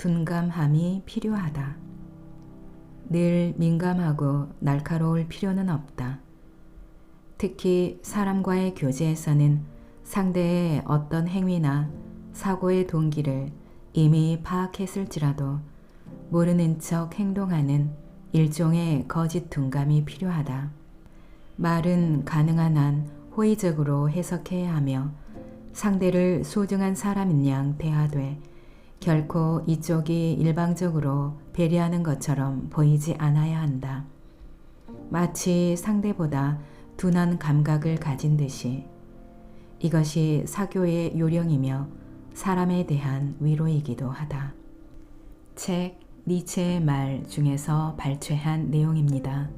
둔감함이 필요하다. 늘 민감하고 날카로울 필요는 없다. 특히 사람과의 교제에서는 상대의 어떤 행위나 사고의 동기를 이미 파악했을지라도 모르는 척 행동하는 일종의 거짓 둔감이 필요하다. 말은 가능한 한 호의적으로 해석해야 하며 상대를 소중한 사람인 양 대하되 결코 이쪽이 일방적으로 배려하는 것처럼 보이지 않아야 한다. 마치 상대보다 둔한 감각을 가진 듯이 이것이 사교의 요령이며 사람에 대한 위로이기도 하다. 책 니체의 말 중에서 발췌한 내용입니다.